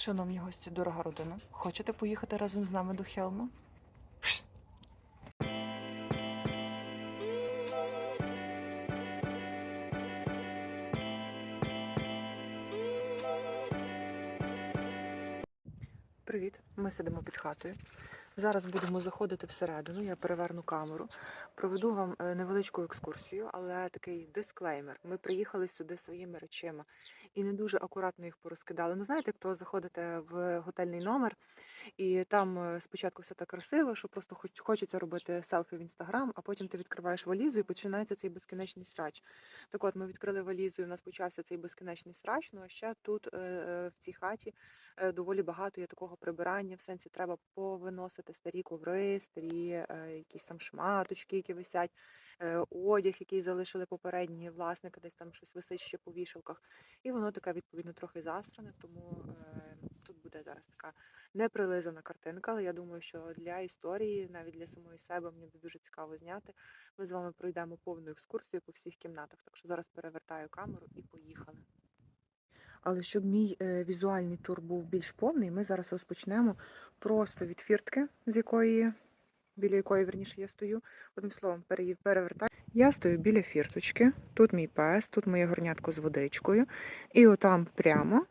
Шановні гості, дорога родина, хочете поїхати разом з нами до Хелма? Привіт, ми сидимо під хатою. Зараз будемо заходити всередину. Я переверну камеру, проведу вам е, невеличку екскурсію, але такий дисклеймер. Ми приїхали сюди своїми речима і не дуже акуратно їх порозкидали. Ну, знаєте, як то заходите в готельний номер, і там е, спочатку все так красиво, що просто хоч хочеться робити селфі в інстаграм, а потім ти відкриваєш валізу і починається цей безкінечний срач. Так от ми відкрили валізу, і в нас почався цей безкінечний срач. Ну а ще тут е, е, в цій хаті е, доволі багато є такого прибирання. В сенсі треба повиносити старі коври, старі якісь там шматочки, які висять, одяг, який залишили попередні власники, десь там щось висить ще по вішалках. І воно таке відповідно трохи застране, тому тут буде зараз така неприлизана картинка, але я думаю, що для історії, навіть для самої себе, мені дуже цікаво зняти. Ми з вами пройдемо повну екскурсію по всіх кімнатах. Так що зараз перевертаю камеру і поїхали. Але щоб мій е, візуальний тур був більш повний, ми зараз розпочнемо просто від фіртки, з якої біля якої верніше я стою. Одним словом, перевертаю. Я стою біля фірточки. Тут мій пес, тут моє горнятко з водичкою. І отам прямо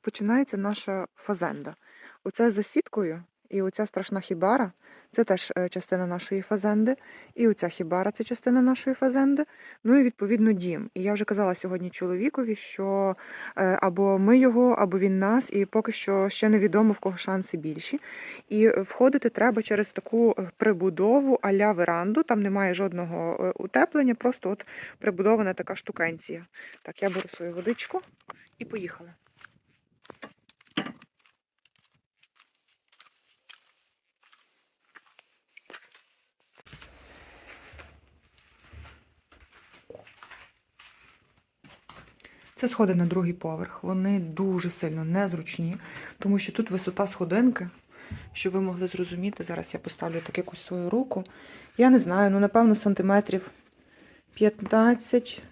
починається наша фазенда. Оце за сіткою і оця страшна хібара це теж е, частина нашої фазенди. І оця хібара це частина нашої фазенди. Ну і відповідно дім. І я вже казала сьогодні чоловікові, що е, або ми його, або він нас, і поки що ще невідомо в кого шанси більші. І входити треба через таку е, прибудову а-ля веранду. Там немає жодного утеплення, просто от прибудована така штукенція. Так, я беру свою водичку і поїхали. Це сходи на другий поверх. Вони дуже сильно незручні, тому що тут висота сходинки, щоб ви могли зрозуміти. Зараз я поставлю так якусь свою руку. Я не знаю, ну напевно, сантиметрів 15,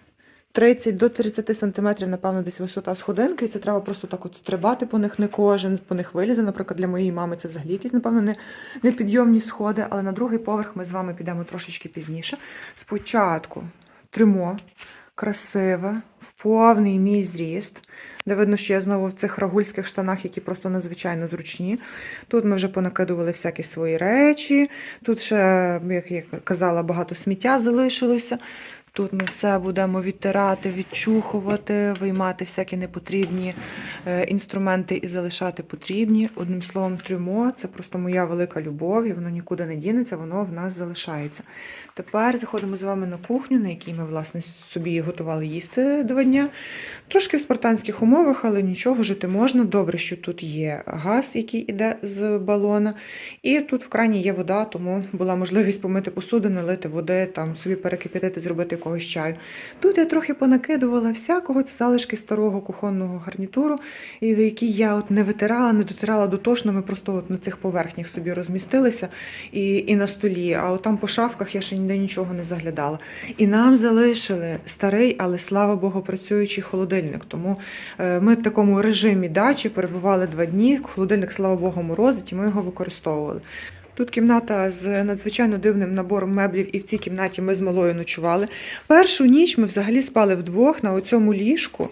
30 до 30 сантиметрів, напевно, десь висота сходинки. І це треба просто так от стрибати по них не кожен, по них вилізе. Наприклад, для моєї мами це взагалі якісь, напевно, не, непідйомні сходи. Але на другий поверх ми з вами підемо трошечки пізніше. Спочатку тримо красиве, в повний мій зріст, де видно, що я знову в цих рагульських штанах, які просто надзвичайно зручні. Тут ми вже понакидували всякі свої речі. Тут ще, як я казала, багато сміття залишилося. Тут ми все будемо відтирати, відчухувати, виймати всякі непотрібні е, інструменти і залишати потрібні. Одним словом, трюмо це просто моя велика любов, і воно нікуди не дінеться, воно в нас залишається. Тепер заходимо з вами на кухню, на якій ми, власне, собі готували їсти два дня. Трошки в спартанських умовах, але нічого жити можна. Добре, що тут є газ, який іде з балона. І тут в крані є вода, тому була можливість помити посуду, налити води, там собі перекип'ятити, зробити якогось чаю. Тут я трохи понакидувала всякого, це залишки старого кухонного гарнітуру, які я от не витирала, не дотирала дотошно. Ми просто от на цих поверхнях собі розмістилися і, і на столі. А от там по шафках я ще ніде нічого не заглядала. І нам залишили старий, але слава Богу, працюючий холодильник. Тому е, ми в такому режимі дачі перебували два дні. Холодильник, слава Богу, морозить, і ми його використовували. Тут кімната з надзвичайно дивним набором меблів, і в цій кімнаті ми з малою ночували. Першу ніч ми взагалі спали вдвох на оцьому ліжку.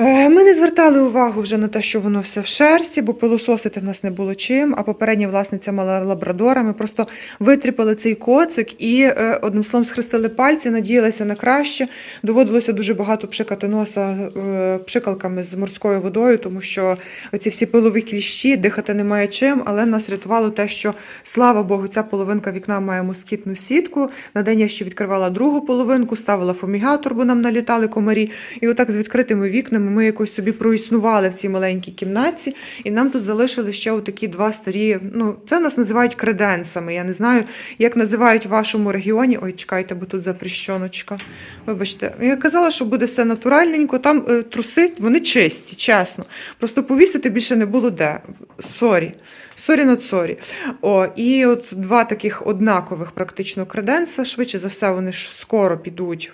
Е, Ми не звертали увагу вже на те, що воно все в шерсті, бо пилососити в нас не було чим. А попередня власниця мала лабрадора. Ми просто витріпали цей коцик і е, одним словом схрестили пальці, надіялися на краще. Доводилося дуже багато пшикати носа е, пшикалками з морською водою, тому що оці всі пилові кліщі, дихати немає чим, але нас рятувало те, що слава Богу, ця половинка вікна має москітну сітку. На день я ще відкривала другу половинку, ставила фумігатор, бо нам налітали комарі. І отак з відкритими вікнами ми якось собі проіснували в цій маленькій кімнатці, і нам тут залишили ще отакі два старі. Ну, це нас називають креденсами. Я не знаю, як називають в вашому регіоні. Ой, чекайте, бо тут запрещеночка. Вибачте, я казала, що буде все натуральненько. Там е, труси, вони чисті, чесно. Просто повісити більше не було де. Сорі. Сорі над сорі. О, і от два таких однакових практично креденса. Швидше за все, вони ж скоро підуть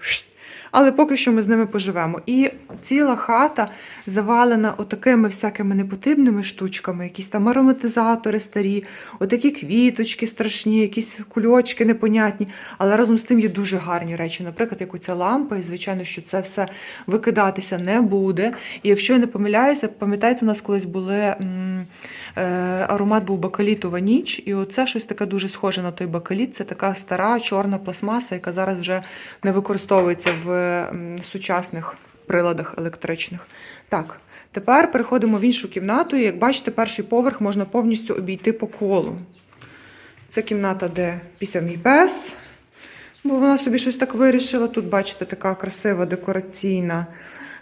але поки що ми з ними поживемо. І ціла хата завалена отакими всякими непотрібними штучками, якісь там ароматизатори старі, отакі квіточки страшні, якісь кульочки непонятні. Але разом з тим є дуже гарні речі. Наприклад, як оця лампа, і звичайно, що це все викидатися не буде. І якщо я не помиляюся, пам'ятаєте, у нас колись були м, е, аромат був бакалітова ніч, і оце щось таке дуже схоже на той бакаліт. Це така стара чорна пластмаса, яка зараз вже не використовується в сучасних приладах електричних. Так, тепер переходимо в іншу кімнату. І як бачите, перший поверх можна повністю обійти по колу. Це кімната, де після мій пес, бо вона собі щось так вирішила. Тут, бачите, така красива декораційна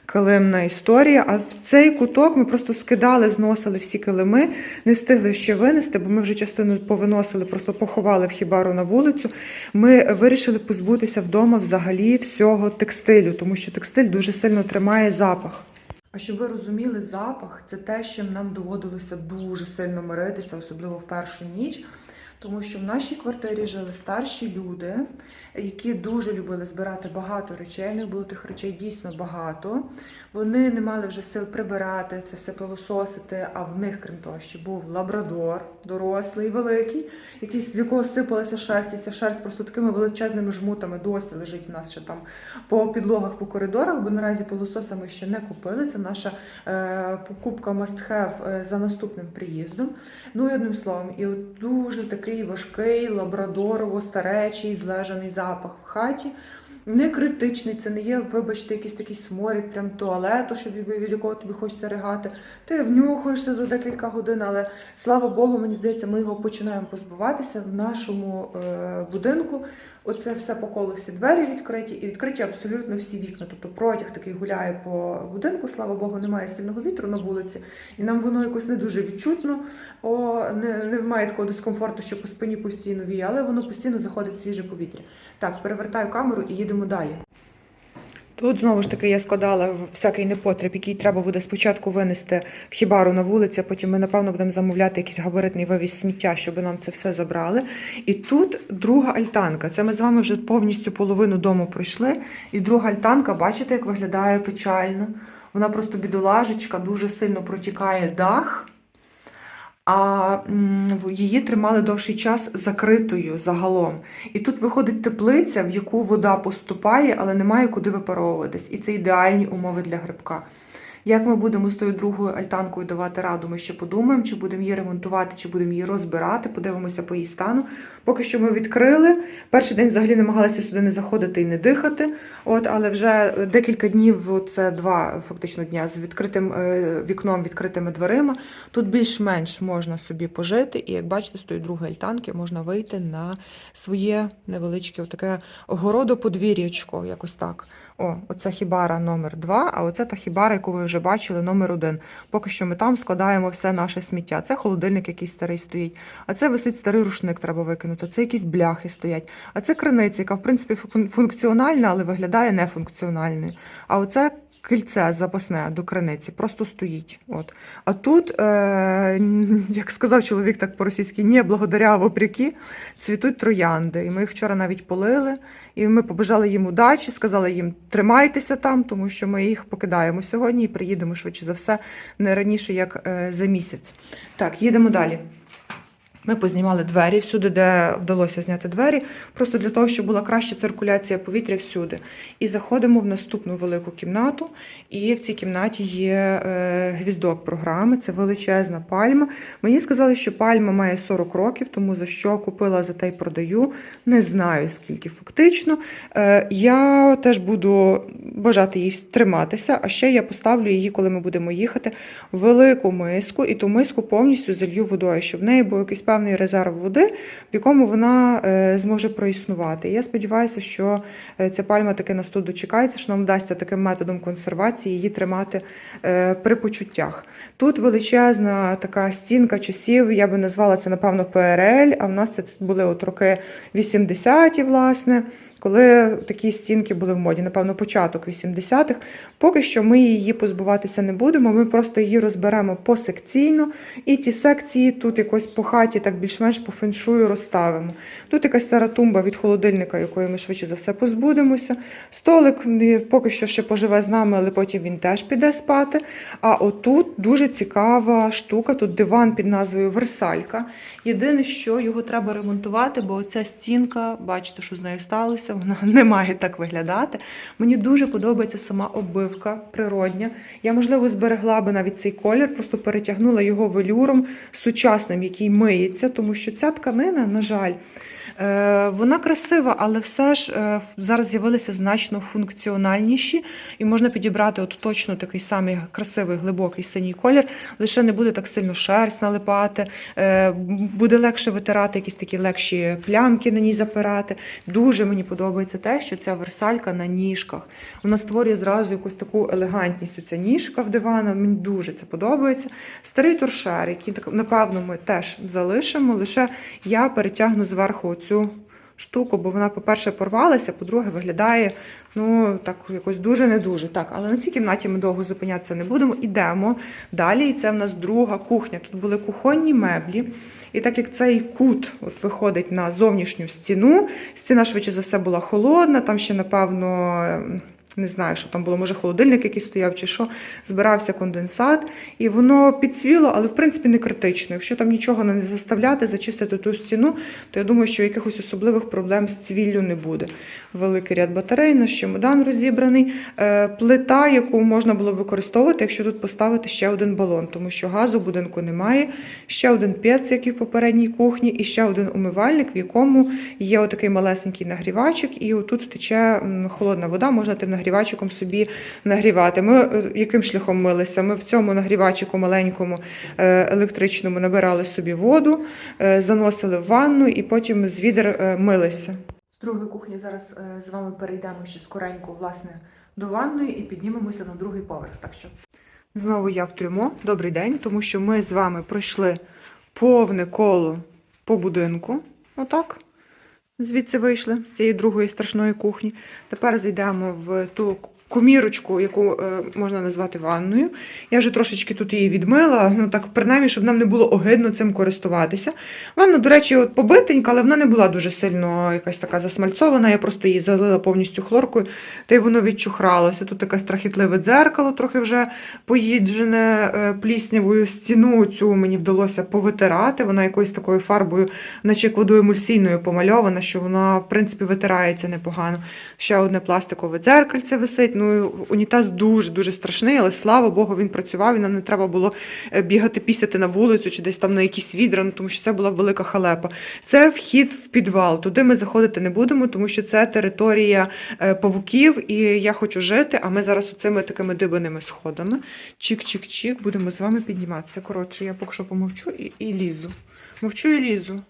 килимна історія. А в цей куток ми просто скидали, зносили всі килими, не встигли ще винести, бо ми вже частину повиносили, просто поховали в хібару на вулицю. Ми вирішили позбутися вдома взагалі всього текстилю, тому що текстиль дуже сильно тримає запах. А щоб ви розуміли, запах це те, чим нам доводилося дуже сильно миритися, особливо в першу ніч. Тому що в нашій квартирі жили старші люди, які дуже любили збирати багато речей. В них було тих речей дійсно багато. Вони не мали вже сил прибирати це все пилососити. А в них, крім того, ще був лабрадор, дорослий, великий, якийсь з якого сипалася шерсть. І ця шерсть просто такими величезними жмутами досі лежить в нас ще там по підлогах, по коридорах, бо наразі пилососа ми ще не купили. Це наша е, покупка must have е, за наступним приїздом. Ну і одним словом, і от дуже такий важкий лабрадорово старечий злежаний запах в хаті. Не критичний, це не є, вибачте, якийсь такий сморід, прям туалету, щоб від якого тобі хочеться ригати. Ти внюхаєшся за декілька годин, але слава Богу, мені здається, ми його починаємо позбуватися в нашому е, будинку. Оце все по колу, всі двері відкриті, і відкриті абсолютно всі вікна. Тобто протяг такий гуляє по будинку, слава Богу, немає сильного вітру на вулиці, і нам воно якось не дуже відчутно, о, не, не має такого дискомфорту, що по спині постійно віє, але воно постійно заходить свіже повітря. Так, перевертаю камеру і їдемо далі. Тут знову ж таки я складала всякий непотріб, який треба буде спочатку винести в хібару на вулиці, потім ми, напевно, будемо замовляти якийсь габаритний вивіз сміття, щоб нам це все забрали. І тут друга альтанка. Це ми з вами вже повністю половину дому пройшли. І друга альтанка, бачите, як виглядає печально. Вона просто бідолажечка, дуже сильно протікає дах. А її тримали довший час закритою загалом. І тут виходить теплиця, в яку вода поступає, але немає куди випаровуватись. І це ідеальні умови для грибка. Як ми будемо з тою другою альтанкою давати раду, ми ще подумаємо, чи будемо її ремонтувати, чи будемо її розбирати, подивимося по її стану. Поки що ми відкрили. Перший день взагалі намагалися сюди не заходити і не дихати. От, але вже декілька днів, це два фактично дня з відкритим е, вікном, відкритими дверима. Тут більш-менш можна собі пожити, і як бачите, з тої другої альтанки можна вийти на своє невеличке таке городоподвір'ячко, якось так. О, оце хібара номер 2 а оце та хібара, яку ви вже бачили, номер 1 Поки що ми там складаємо все наше сміття. Це холодильник, який старий стоїть, а це висить старий рушник, треба викинути. Це якісь бляхи стоять. А це криниця, яка в принципі фун- функціональна, але виглядає нефункціональною. А оце кільце запасне до криниці, просто стоїть. От. А тут, е, як сказав чоловік так по-російськи, не благодаря вопряки, цвітуть троянди. І ми їх вчора навіть полили. І ми побажали їм удачі, сказали їм тримайтеся там, тому що ми їх покидаємо сьогодні і приїдемо швидше за все не раніше, як е, за місяць. Так, їдемо далі. Ми познімали двері всюди, де вдалося зняти двері, просто для того, щоб була краща циркуляція повітря всюди. І заходимо в наступну велику кімнату. І в цій кімнаті є е, гвіздок програми. Це величезна пальма. Мені сказали, що пальма має 40 років, тому за що купила за те й продаю. Не знаю скільки фактично. Е, я теж буду бажати їй триматися, а ще я поставлю її, коли ми будемо їхати, в велику миску, і ту миску повністю залью водою, щоб в неї був якийсь певний резерв води, в якому вона е, зможе проіснувати. Я сподіваюся, що е, ця пальма таки нас тут дочекається, що нам вдасться таким методом консервації її тримати е, при почуттях. Тут величезна така стінка часів, я би назвала це, напевно, ПРЛ, а в нас це були от роки 80-ті, власне. Коли такі стінки були в моді, напевно, початок 80-х. Поки що ми її позбуватися не будемо. Ми просто її розберемо посекційно, і ті секції тут якось по хаті, так більш-менш по феншую розставимо. Тут якась стара тумба від холодильника, якої ми швидше за все позбудемося. Столик поки що ще поживе з нами, але потім він теж піде спати. А отут дуже цікава штука. Тут диван під назвою Версалька. Єдине, що його треба ремонтувати, бо оця стінка, бачите, що з нею сталося, вона не має так виглядати. Мені дуже подобається сама оббивка природня. Я, можливо, зберегла би навіть цей колір, просто перетягнула його велюром сучасним, який миється, тому що ця тканина, на жаль, вона красива, але все ж е, зараз з'явилися значно функціональніші, і можна підібрати от точно такий самий красивий глибокий синій колір. Лише не буде так сильно шерсть налипати, е, буде легше витирати якісь такі легші плямки на ній запирати. Дуже мені подобається те, що ця версалька на ніжках. Вона створює зразу якусь таку елегантність. Ця ніжка в дивана. Мені дуже це подобається. Старий торшер, який напевно ми теж залишимо. Лише я перетягну зверху цю штуку, бо вона, по-перше, порвалася, по-друге, виглядає ну так якось дуже не дуже. Так, але на цій кімнаті ми довго зупинятися не будемо. Ідемо далі. І це в нас друга кухня. Тут були кухонні меблі. І так як цей кут от виходить на зовнішню стіну, стіна швидше за все була холодна, там ще, напевно, не знаю, що там було, може, холодильник якийсь стояв чи що, збирався конденсат, і воно підсвіло, але в принципі не критично. Якщо там нічого не заставляти, зачистити ту стіну, то я думаю, що якихось особливих проблем з цвіллю не буде. Великий ряд батарей, наш чемодан розібраний, Е, плита, яку можна було б використовувати, якщо тут поставити ще один балон, тому що газу в будинку немає, ще один пець, як і в попередній кухні, і ще один умивальник, в якому є отакий малесенький нагрівачик, і отут тече холодна вода, можна тим нагрівачиком собі нагрівати. Ми е, яким шляхом милися? Ми в цьому нагрівачику маленькому е, електричному набирали собі воду, е, заносили в ванну і потім з відер милися. З другої кухні зараз з вами перейдемо ще скоренько, власне, до ванної і піднімемося на другий поверх. Так що знову я в трюмо. Добрий день, тому що ми з вами пройшли повне коло по будинку. Отак. Звідси вийшли з цієї другої страшної кухні. Тепер зайдемо в ту комірочку, яку е, можна назвати ванною. Я вже трошечки тут її відмила, ну так принаймні, щоб нам не було огидно цим користуватися. Ванна, до речі, от побитенька, але вона не була дуже сильно якась така засмальцована. Я просто її залила повністю хлоркою, та й воно відчухралося. Тут таке страхітливе дзеркало, трохи вже поїджене е, пліснявою стіну. Цю мені вдалося повитирати. Вона якоюсь такою фарбою, наче як водою емульсійною помальована, що вона, в принципі, витирається непогано. Ще одне пластикове дзеркальце висить. Ну, унітаз дуже-дуже страшний, але слава Богу, він працював, і нам не треба було е, бігати пісяти на вулицю чи десь там на якісь відра, ну, тому що це була велика халепа. Це вхід в підвал. Туди ми заходити не будемо, тому що це територія е, павуків, і я хочу жити. А ми зараз оцими такими дибаними сходами. Чик-чик-чик, будемо з вами підніматися. Коротше, я поки що помовчу і, і лізу. Мовчу і лізу.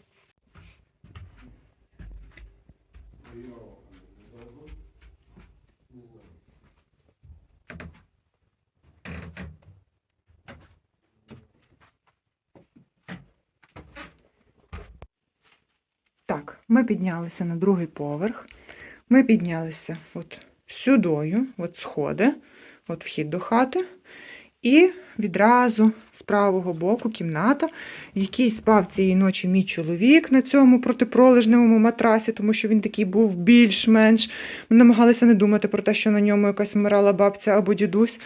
Так, ми піднялися на другий поверх. Ми піднялися от сюдою, от сходи, от вхід до хати. І відразу з правого боку кімната, в якій спав цієї ночі мій чоловік на цьому протипролежневому матрасі, тому що він такий був більш-менш. Ми намагалися не думати про те, що на ньому якась вмирала бабця або дідусь.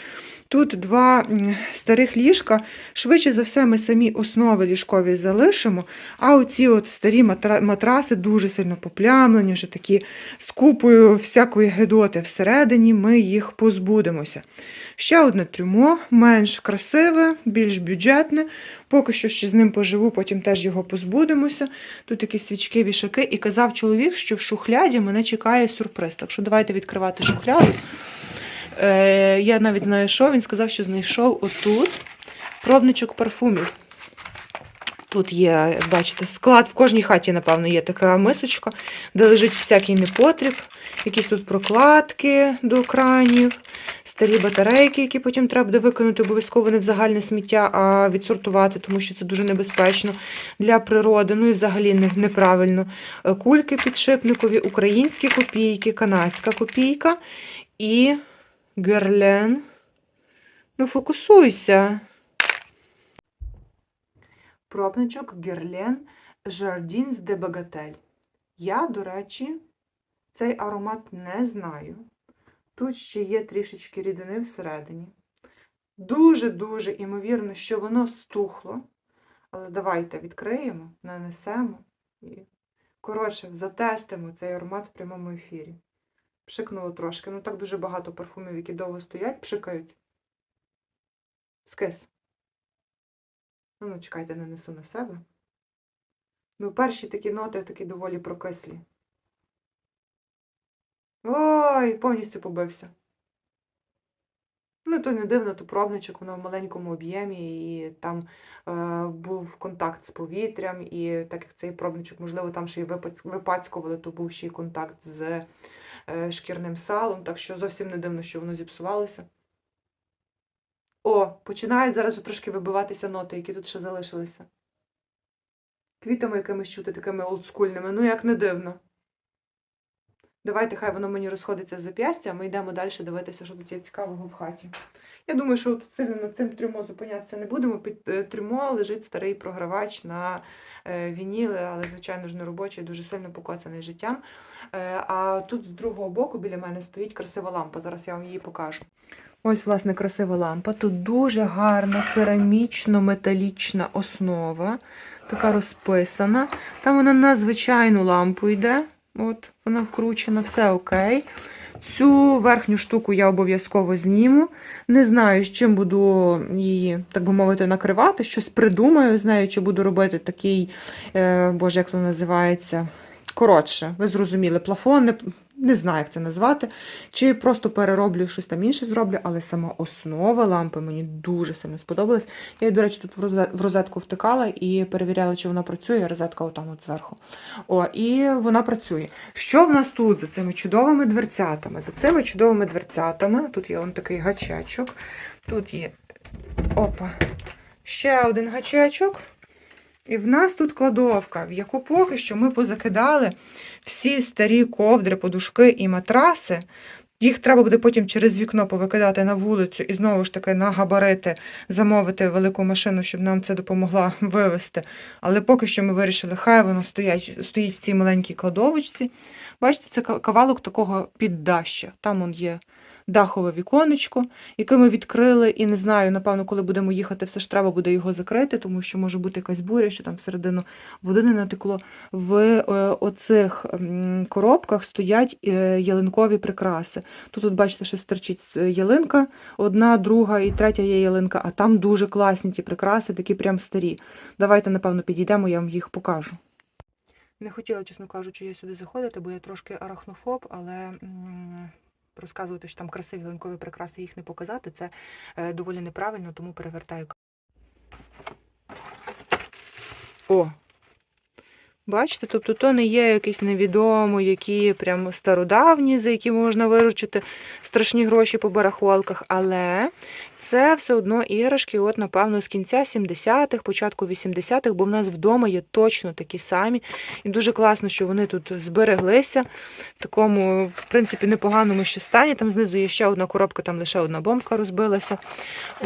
Тут два старих ліжка. Швидше за все, ми самі основи ліжкові залишимо, а оці от старі матраси дуже сильно поплямлені, вже такі з купою всякої гедоти всередині, ми їх позбудемося. Ще одне трюмо, менш красиве, більш бюджетне. Поки що ще з ним поживу, потім теж його позбудемося. Тут якісь свічки, вішаки. І казав чоловік, що в шухляді мене чекає сюрприз. Так що давайте відкривати шухляду. Е, я навіть знаю, що він сказав, що знайшов отут пробничок парфумів. Тут є, бачите, склад. В кожній хаті, напевно, є така мисочка, де лежить всякий непотріб, якісь тут прокладки до кранів, старі батарейки, які потім треба буде викинути обов'язково не в загальне сміття, а відсортувати, тому що це дуже небезпечно для природи. Ну і взагалі неправильно. Е, Кульки підшипникові, українські копійки, канадська копійка і герлен. Ну, фокусуйся. Пробничок Герлен Jardins de Bagatelle. Я, до речі, цей аромат не знаю. Тут ще є трішечки рідини всередині. Дуже-дуже імовірно, що воно стухло. Але давайте відкриємо, нанесемо і, коротше, затестимо цей аромат в прямому ефірі. Пшикнуло трошки. Ну так дуже багато парфумів, які довго стоять, пшикають. Скис. Ну, ну, чекайте, нанесу на себе. Ну, перші такі ноти такі доволі прокислі. Ой, повністю побився. Ну, то не дивно, то пробничок, воно в маленькому об'ємі, і там е, був контакт з повітрям, і так як цей пробничок, можливо, там ще й випац- випацькували, то був ще й контакт з шкірним салом, так що зовсім не дивно, що воно зіпсувалося. О, починають зараз вже трошки вибиватися ноти, які тут ще залишилися. Квітами якимись чути, такими олдскульними, ну як не дивно. Давайте, хай воно мені розходиться з зап'ястя, ми йдемо далі дивитися, що тут є цікавого в хаті. Я думаю, що сильно над цим трюмо зупинятися не будемо. Під е, трюмо лежить старий програвач на е, вініли, але, звичайно ж, не робочий, дуже сильно покоцаний життям. Е, А тут з другого боку біля мене стоїть красива лампа. Зараз я вам її покажу. Ось, власне, красива лампа. Тут дуже гарна керамічно-металічна основа, така розписана. Там вона на звичайну лампу йде. От, вона вкручена, все окей. Цю верхню штуку я обов'язково зніму. Не знаю, з чим буду її, так би мовити, накривати. Щось придумаю, знаю, чи буду робити такий, е, боже, як то називається. Коротше, ви зрозуміли, плафон, не, знаю, як це назвати. Чи просто перероблю щось там інше зроблю, але сама основа лампи мені дуже сильно сподобалась. Я, її, до речі, тут в розетку втикала і перевіряла, чи вона працює. Розетка отам от зверху. О, і вона працює. Що в нас тут за цими чудовими дверцятами? За цими чудовими дверцятами, тут є он такий гачечок, тут є опа, ще один гачечок. І в нас тут кладовка, в яку поки що ми позакидали всі старі ковдри, подушки і матраси. Їх треба буде потім через вікно повикидати на вулицю і знову ж таки на габарити замовити велику машину, щоб нам це допомогла вивезти. Але поки що ми вирішили, хай воно стоять, стоїть в цій маленькій кладовочці. Бачите, це кавалок такого піддаща. Там он є дахове віконечко, яке ми відкрили, і не знаю, напевно, коли будемо їхати, все ж треба буде його закрити, тому що може бути якась буря, що там всередину води не натекло. В е, оцих коробках стоять е, ялинкові прикраси. Тут, от, бачите, що стерчить е, ялинка, одна, друга і третя є ялинка, а там дуже класні ті прикраси, такі прям старі. Давайте, напевно, підійдемо, я вам їх покажу. Не хотіла, чесно кажучи, я сюди заходити, бо я трошки арахнофоб, але розказувати, що там красиві ялинкові прикраси, їх не показати, це е, доволі неправильно, тому перевертаю. О! Бачите, тобто то не є якісь невідомо, які прямо стародавні, за які можна виручити страшні гроші по барахолках, але це все одно іграшки, от, напевно, з кінця 70-х, початку 80-х, бо в нас вдома є точно такі самі. І дуже класно, що вони тут збереглися в такому, в принципі, непоганому ще стані. Там знизу є ще одна коробка, там лише одна бомбка розбилася.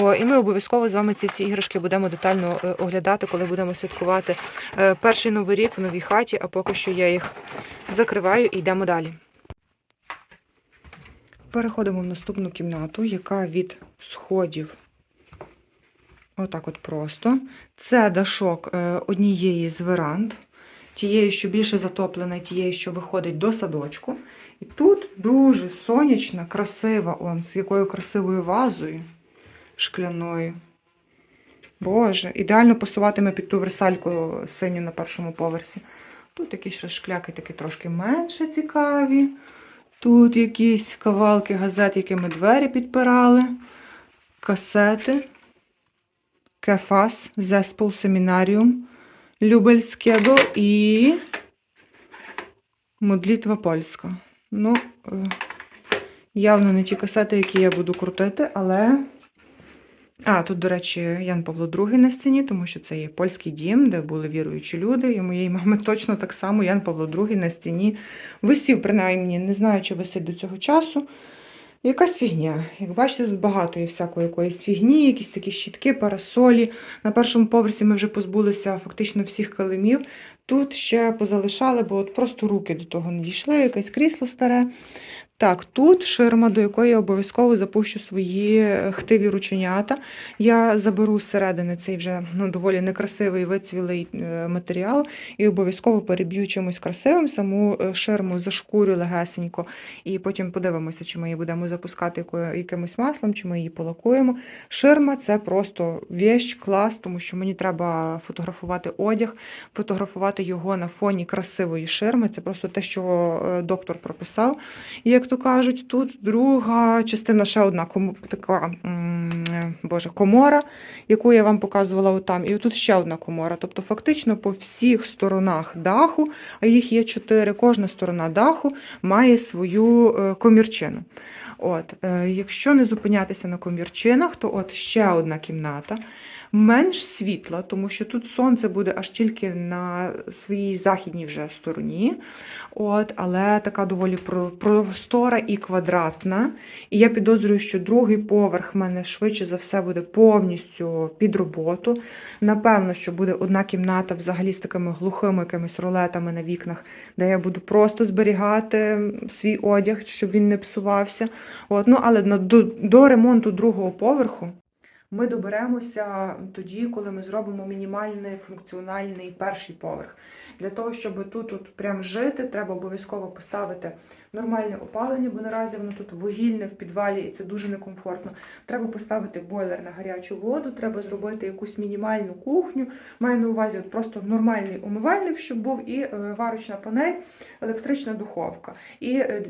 О, і ми обов'язково з вами ці всі іграшки будемо детально е, оглядати, коли будемо святкувати е, перший новий рік в новій хаті, а поки що я їх закриваю і йдемо далі. Переходимо в наступну кімнату, яка від сходів. Отак от просто. Це дашок е, однієї з веранд, тієї, що більше затоплена, тієї, що виходить до садочку. І тут дуже сонячна, красива, он, з якою красивою вазою шкляною. Боже, ідеально пасуватиме під ту версальку синю на першому поверсі. Тут якісь шкляки такі трошки менше цікаві. Тут якісь кавалки газет, якими двері підпирали, касети, кефас, зеспол, семінаріум. Любельського і Модлітва польська. Ну, е, явно не ті касети, які я буду крутити, але. А, тут, до речі, Ян Павло II на стіні, тому що це є польський дім, де були віруючі люди. І у моєї мами точно так само Ян Павло II на стіні висів, принаймні, не знаю, чи висить до цього часу. Якась фігня. Як бачите, тут багато є всякої якоїсь фігні, якісь такі щітки, парасолі. На першому поверсі ми вже позбулися фактично всіх килимів. Тут ще позалишали, бо от просто руки до того не дійшли, якесь крісло старе. Так, тут ширма, до якої я обов'язково запущу свої е, хтиві рученята. Я заберу зсередини цей вже ну, доволі некрасивий вицвілий е, матеріал і обов'язково переб'ю чимось красивим, саму е, ширму зашкурю легесенько, і потім подивимося, чи ми її будемо запускати якимось маслом, чи ми її полакуємо. Ширма це просто вещь, клас, тому що мені треба фотографувати одяг, фотографувати його на фоні красивої ширми. Це просто те, що е, доктор прописав. І як то кажуть, тут друга частина, ще одна така боже, комора, яку я вам показувала отам. І тут ще одна комора. Тобто, фактично по всіх сторонах даху, а їх є чотири, кожна сторона даху має свою е, комірчину. От, е, якщо не зупинятися на комірчинах, то от ще одна кімната. Менш світла, тому що тут сонце буде аж тільки на своїй західній вже стороні. От, але така доволі простора і квадратна. І я підозрюю, що другий поверх в мене швидше за все буде повністю під роботу. Напевно, що буде одна кімната взагалі з такими глухими якимись ролетами на вікнах, де я буду просто зберігати свій одяг, щоб він не псувався. От, ну, але до, до ремонту другого поверху ми доберемося тоді, коли ми зробимо мінімальний функціональний перший поверх. Для того, щоб тут от прям жити, треба обов'язково поставити нормальне опалення, бо наразі воно тут вугільне в підвалі, і це дуже некомфортно. Треба поставити бойлер на гарячу воду, треба зробити якусь мінімальну кухню. Маю на увазі от просто нормальний умивальник, щоб був, і е, варочна панель, електрична духовка. І е,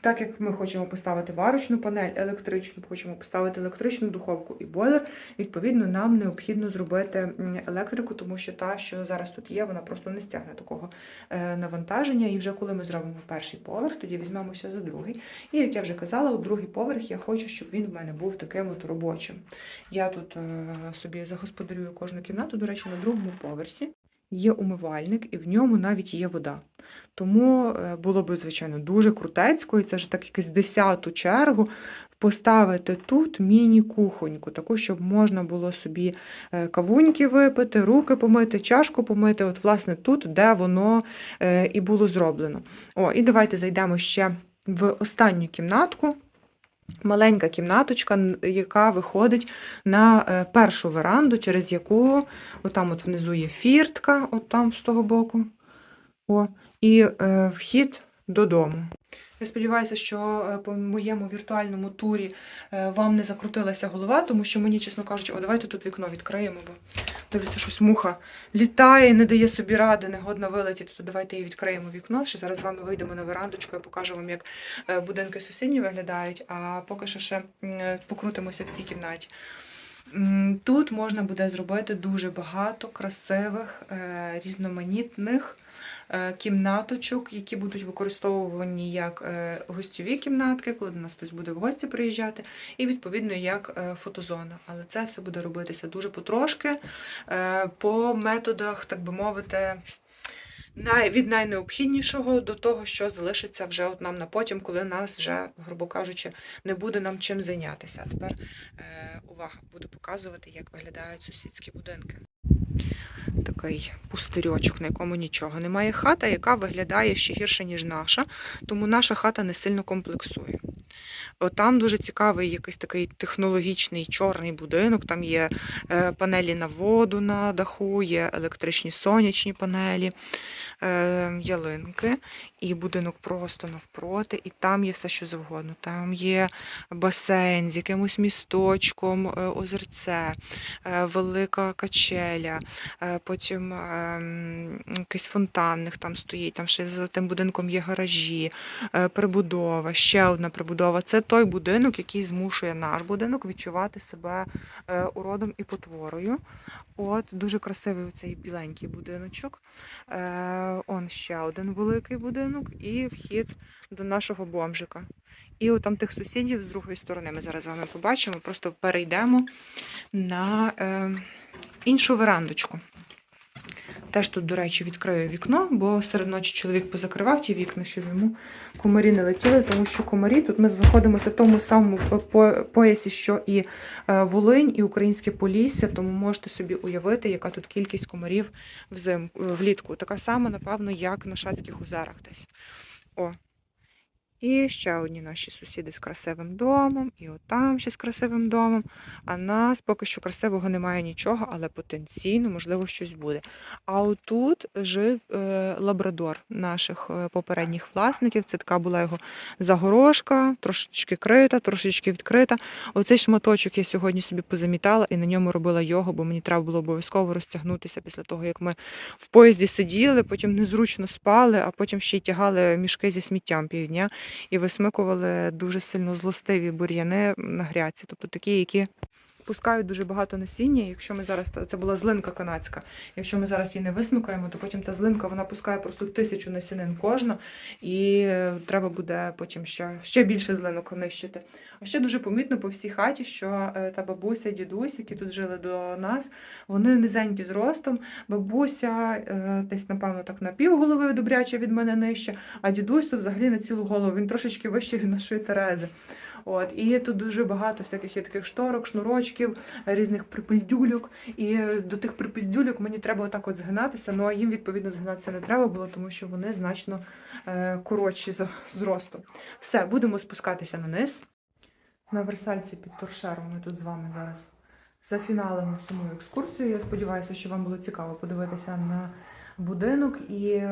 так як ми хочемо поставити варочну панель, електричну, хочемо поставити електричну духовку і бойлер, відповідно, нам необхідно зробити електрику, тому що та, що зараз тут є, вона просто не стягне такого е, навантаження. І вже коли ми зробимо перший поверх, тоді візьмемося за другий. І як я вже казала, у другий поверх я хочу, щоб він в мене був таким от робочим. Я тут е, собі загосподарюю кожну кімнату, до речі, на другому поверсі. Є умивальник, і в ньому навіть є вода. Тому е, було б, звичайно, дуже крутецько, і це ж так якесь десяту чергу поставити тут міні-кухоньку, таку, щоб можна було собі е, кавуньки випити, руки помити, чашку помити. От, власне, тут, де воно е, і було зроблено. О, і давайте зайдемо ще в останню кімнатку. Маленька кімнаточка, яка виходить на е, першу веранду, через яку отам от внизу є фіртка, от там з того боку. О, і е, вхід додому. Я сподіваюся, що е, по моєму віртуальному турі е, вам не закрутилася голова, тому що мені, чесно кажучи, о, давайте тут вікно відкриємо, бо дивлюся, щось муха літає, не дає собі ради, не годна вилетіти, то давайте і відкриємо вікно. Ще зараз з вами вийдемо на верандочку, я покажу вам, як е, будинки сусідні виглядають, а поки що ще покрутимося в цій кімнаті. Тут можна буде зробити дуже багато красивих, різноманітних кімнаточок, які будуть використовувані як е, гостьові кімнатки, коли до нас хтось буде в гості приїжджати, і відповідно як е, фотозона. Але це все буде робитися дуже потрошки, е, по методах, так би мовити. Від найнеобхіднішого до того, що залишиться вже от нам на потім, коли нас вже, грубо кажучи, не буде нам чим зайнятися. А тепер е, увага, буду показувати, як виглядають сусідські будинки. Такий пустирьочок, на якому нічого немає. Хата, яка виглядає ще гірше, ніж наша, тому наша хата не сильно комплексує. Там дуже цікавий якийсь такий технологічний чорний будинок. Там є е, панелі на воду на даху, є електричні сонячні панелі, е, ялинки. І будинок просто навпроти, і там є все, що завгодно. Там є басейн з якимось місточком, е, озерце, е, велика качеля, е, потім ем, якийсь фонтанник там стоїть, там ще за тим будинком є гаражі, прибудова, ще одна прибудова. Це той будинок, який змушує наш будинок відчувати себе уродом і потворою. От дуже красивий цей біленький будиночок. Он ще один великий будинок і вхід до нашого бомжика. І от там тих сусідів з другої сторони ми зараз з вами побачимо. Просто перейдемо на е, іншу верандочку. Теж тут, до речі, відкрию вікно, бо серед ночі чоловік позакривав ті вікна, щоб йому комарі не летіли, тому що комарі тут ми знаходимося в тому самому по- по- поясі, що і е, Волинь, і Українське Полісся, тому можете собі уявити, яка тут кількість комарів взим, влітку. Така сама, напевно, як на Шацьких озерах десь. О. І ще одні наші сусіди з красивим домом, і отам ще з красивим домом. А нас поки що красивого немає нічого, але потенційно, можливо, щось буде. А отут жив е, лабрадор наших е, попередніх власників. Це така була його загорожка, трошечки крита, трошечки відкрита. Оцей шматочок я сьогодні собі позамітала і на ньому робила його, бо мені треба було обов'язково розтягнутися після того, як ми в поїзді сиділи, потім незручно спали, а потім ще й тягали мішки зі сміттям півдня і висмикували дуже сильно злостиві бур'яни на гряці, тобто такі, які пускають дуже багато насіння. Якщо ми зараз це була злинка канадська. Якщо ми зараз її не висмикаємо, то потім та злинка вона пускає просто тисячу насінин кожна, і е, треба буде потім ще, ще більше злинок нищити. А ще дуже помітно по всій хаті, що е, та бабуся, дідусь, які тут жили до нас, вони низенькі зростом. Бабуся е, десь, напевно, так на пів голови добряче від мене нижче, а дідусь то взагалі на цілу голову. Він трошечки вищий від нашої Терези. От, і тут дуже багато всяких є таких шторок, шнурочків, різних припильдюльок. І до тих припиздюльок мені треба отак от згинатися. Ну а їм відповідно згинатися не треба було, тому що вони значно е, коротші за зростом. Все, будемо спускатися на низ. На Версальці під торшером ми тут з вами зараз зафіналимо саму екскурсію. Я сподіваюся, що вам було цікаво подивитися на будинок, і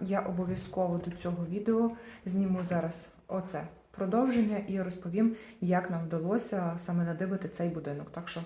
я обов'язково до цього відео зніму зараз оце продовження і розповім, як нам вдалося саме надибати цей будинок. Так що